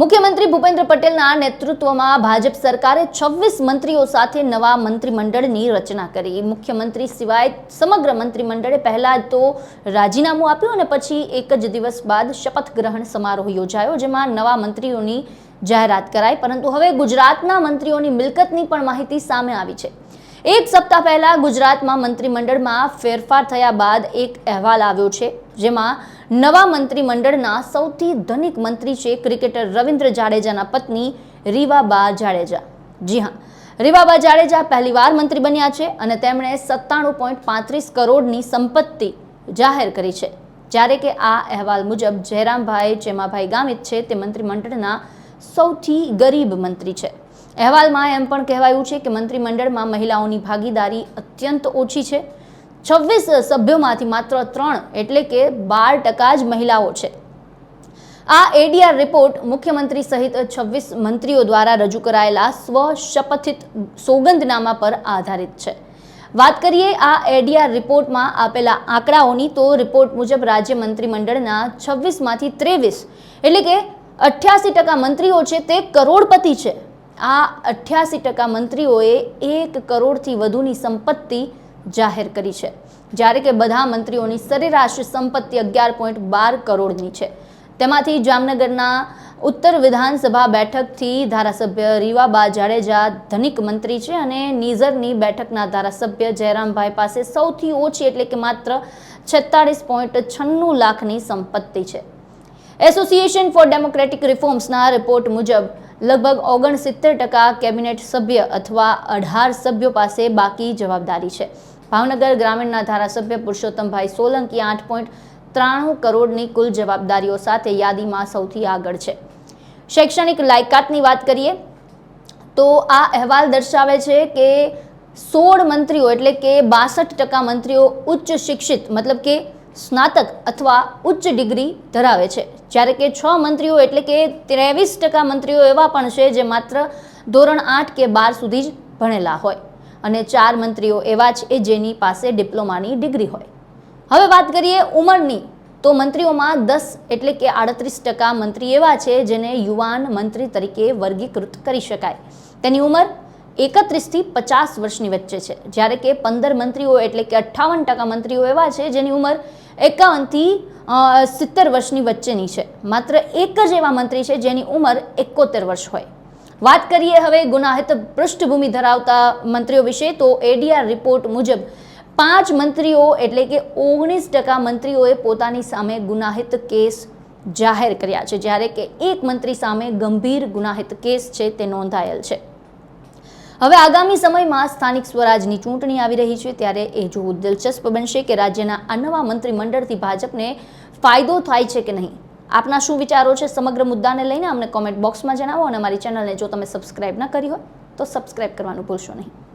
મુખ્યમંત્રી ભૂપેન્દ્ર પટેલના નેતૃત્વમાં ભાજપ સરકારે છવ્વીસ મંત્રીઓ સાથે નવા મંત્રીમંડળની રચના કરી. મુખ્યમંત્રી સિવાય સમગ્ર મંત્રીમંડળે પહેલા તો રાજીનામું આપ્યું અને પછી એક જ દિવસ બાદ શપથ ગ્રહણ સમારોહ યોજાયો, જેમાં નવા મંત્રીઓની જાહેરાત કરાઈ. પરંતુ હવે ગુજરાતના મંત્રીઓની મિલકતની પણ માહિતી સામે આવી છે. એક સપ્તાહ પહેલા ગુજરાતમાં મંત્રીમંડળમાં ફેરફાર થયા બાદ એક અહેવાલ આવ્યો છે, જેમાં નવા મંત્રીમંડળના સૌથી ધનિક મંત્રી છે ક્રિકેટર રવિન્દ્ર જાડેજાના પત્ની રીવાબા જાડેજા. જી હા, રીવાબા જાડેજા પહેલીવાર મંત્રી બન્યા છે અને તેમણે સત્તાણું પોઈન્ટ પાંત્રીસ કરોડની સંપત્તિ જાહેર કરી છે. જ્યારે કે આ અહેવાલ મુજબ જયરામભાઈ ચેમાભાઈ ગામિત છે તે મંત્રીમંડળના સૌથી ગરીબ મંત્રી છે. અહેવાલમાં એમ પણ કહેવાયું છે કે મંત્રીમંડળમાં મહિલાઓની ભાગીદારી અત્યંત ઓછી છે છવ્વીસ સભ્યોમાંથી માત્ર ત્રણ એટલે કે બાર ટકા જ મહિલાઓ છે. આ એડીઆર રિપોર્ટ મુખ્યમંત્રી સહિત છવ્વીસ મંત્રીઓ દ્વારા રજૂ કરાયેલા સ્વ શપથિત સોગંદનામા પર આધારિત છે. વાત કરીએ આ એડીઆર રિપોર્ટમાં આપેલા આંકડાઓની, તો રિપોર્ટ મુજબ રાજ્ય મંત્રીમંડળના છવ્વીસમાંથી ત્રેવીસ એટલે કે અઠ્યાસી ટકા મંત્રીઓ છે તે કરોડપતિ છે. આ અઠ્યાસી ટકા મંત્રીઓએ એક કરોડથી વધુની સંપત્તિ જાહેર કરી છે. જ્યારે કે બધા મંત્રીઓની સરેરાશ સંપત્તિ અગિયાર પોઈન્ટ બાર કરોડની છે. તેમાંથી જામનગરના ઉત્તર વિધાનસભા બેઠકથી ધારાસભ્ય રીવાબા જાડેજા ધનિક મંત્રી છે અને નીઝરની બેઠકના ધારાસભ્ય જયરામભાઈ પાસે સૌથી ઓછી એટલે કે માત્ર છેતાળીસ પોઈન્ટ છન્નું લાખની સંપત્તિ છે. એસોસિએશન ફોર ડેમોક્રેટિક રિફોર્મ્સના રિપોર્ટ મુજબ લગભગ ઓગણસિત્તેર ટકા કેબિનેટ સભ્ય અથવા અઢાર સભ્યો પાસે બાકી જવાબદારી છે. ભાવનગર ગ્રામીણના ધારાસભ્ય પુરુષોત્તમભાઈ સોલંકી આઠ પોઈન્ટ ત્રાણું કરોડની કુલ જવાબદારીઓ સાથે યાદીમાં સૌથી આગળ છે. શૈક્ષણિક લાયકાતની વાત કરીએ, તો આ અહેવાલ દર્શાવે છે કે સોળ મંત્રીઓ એટલે કે બાસઠ ટકા મંત્રીઓ ઉચ્ચ શિક્ષિત, મતલબ કે સ્નાતક અથવા ઉચ્ચ ડિગ્રી ધરાવે છે. જ્યારે કે છ મંત્રીઓ એટલે કે ત્રેવીસ ટકા મંત્રીઓ એવા પણ છે જે માત્ર ધોરણ આઠ કે બાર સુધી જ ભણેલા હોય. અને ચાર મંત્રીઓ એવા છે જેની પાસે ડિપ્લોમાની ડિગ્રી હોય. હવે વાત કરીએ ઉંમરની, તો મંત્રીઓમાં દસ એટલે કે આડત્રીસ ટકા મંત્રી એવા છે જેને યુવાન મંત્રી તરીકે વર્ગીકૃત કરી શકાય. તેની ઉંમર એકત્રીસથી પચાસ વર્ષની વચ્ચે છે. જ્યારે કે પંદર મંત્રીઓ એટલે કે અઠ્ઠાવન ટકા મંત્રીઓ એવા છે જેની ઉંમર એકાવનથી સિત્તેર વર્ષની વચ્ચેની છે. માત્ર એક જ એવા મંત્રી છે જેની ઉંમર એકોતેર વર્ષ હોય. વાત કરીએ હવે ગુનાહિત પૃષ્ઠભૂમિ ધરાવતા મંત્રીઓ વિશે, તો એડીઆર રિપોર્ટ મુજબ પાંચ મંત્રીઓ એટલે કે ઓગણીસ ટકા મંત્રીઓએ પોતાની સામે ગુનાહિત કેસ જાહેર કર્યા છે, જ્યારે કે એક મંત્રી સામે ગંભીર ગુનાહિત કેસ છે તે નોંધાયેલ છે. હવે આગામી સમયમાં સ્થાનિક સ્વરાજની ચૂંટણી આવી રહી છે, ત્યારે એ જોવું દિલચસ્પ બનશે કે રાજ્યના આ નવા મંત્રીમંડળથી ભાજપને ફાયદો થાય છે કે નહીં. આપના શું વિચારો છે સમગ્ર મુદ્દાને લઈને અમને કોમેન્ટ બોક્સમાં જણાવો અને અમારી ચેનલને જો તમે સબસ્ક્રાઈબ ન કરી હોય તો સબસ્ક્રાઈબ કરવાનું ભૂલશો નહીં.